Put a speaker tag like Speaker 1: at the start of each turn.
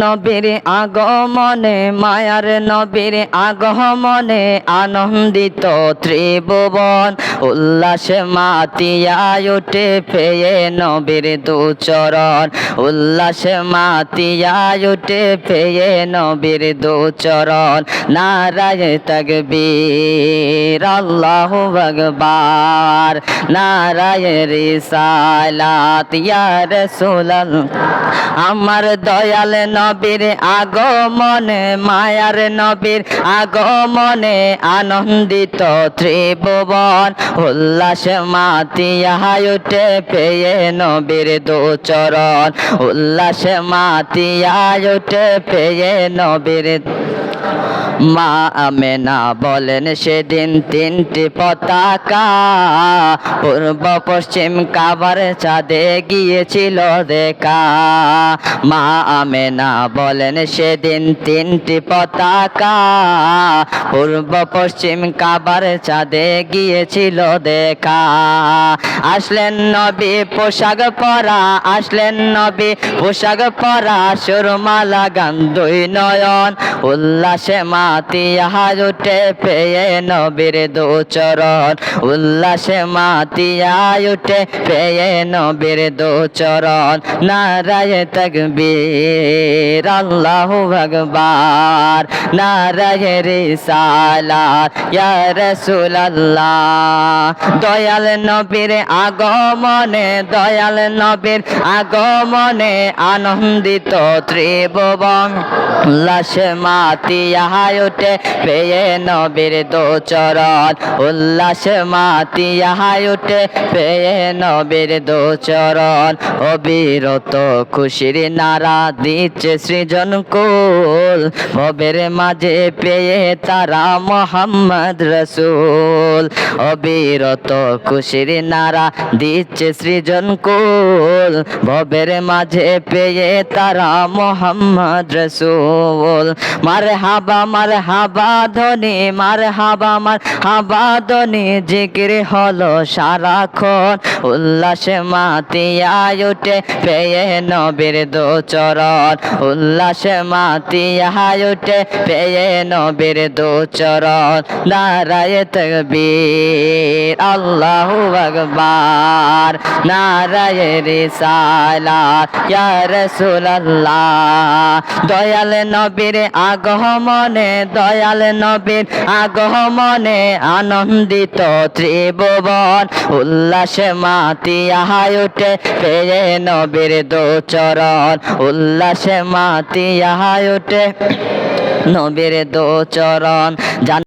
Speaker 1: নবীর আগমনে, মায়ার নবীর আগমনে আনন্দিত ত্রিভুবন। উল্লাসে মাতিয়ায় উঠে পেয়ে নবীর দুচরণ। উল্লাসে মাতিয়ায় উঠে পেয়ে নবীর দুচরণ। নারায় তকবীর, আল্লাহু ভগবার নারায় রিসালাত, ইয়া আমার দয়াল নবীর আগমনে, মায়ার নবীর আগমনে, আনন্দিত ত্রিভুবন। উল্লাস মাতিয়া উঠে পেয়ে নবীর দুচরণ। উল্লাস মাতিয়া উঠে পেয়ে নবীর মা আমেনা বলেন সেদিন তিনটি পতাকা। পূর্ব পশ্চিম কাবার চাঁদে গিয়েছিল দেখা। মা আমেনা বলেন সেদিন তিনটি পতাকা। পূর্ব পশ্চিম কাবার চাঁদে গিয়েছিল দেখা। আসলেন নবী পোশাক পরা, আসলেন নবী পোশাক পরা সুরমালা গান দুই নয়ন। উল্লাসে মাতিয়া উঠে পেয়ে নবীর দুচরণ। উল্লাসে মাতিয়া উঠে পেয়ে নবীর দুচরণ। নারায় তকবীর, আল্লাহু আকবার। নারায় রিসালাত, ইয়া রাসূলুল্লাহ। দয়াল নবীর আগমনে, দয়াল নবীর আগমনে আনন্দিত ত্রিভুবন। উল্লাসে মাতিয়া উঠে, পেয়ে নবীর দোচরণ। উল্লাসে মাতিয়া উঠে, পেয়ে নবীর দোচরণ। অবিরত খুশির নারা দিচ্ছে সৃজন কুল। ভবের মাঝে পেয়ে তারা মোহাম্মদ রসুল। অবিরত খুশির নারা দিচ্ছে সৃজন কুল। ভবের মাঝে পেয়ে তারা মোহাম্মদ রসুল। মার হাবা মার হাবা ধ্বনি মার হাবা মার হাবা ধ্বনি জিকির হলো সারাক্ষণ, উল্লাসে মাতিয়া উঠে পেয়ে নবীর দোচরণ। উল্লাসে মাতিয়া উঠে পেয়ে নবীর দোচরণ। নারায় তকবীর, আল্লাহু আকবার। নারায় রিসালাত, ইয়া রাসূলুল্লাহ। দয়াল নবীর আগমনে দয়াল নবীর আগমনে আনন্দিত ত্রিভুবন। উল্লাসে মাতিয়া উঠে ফেরে নবীর দোচরণ। উল্লাসে মাতিয়া উঠে নবীর দোচরণ।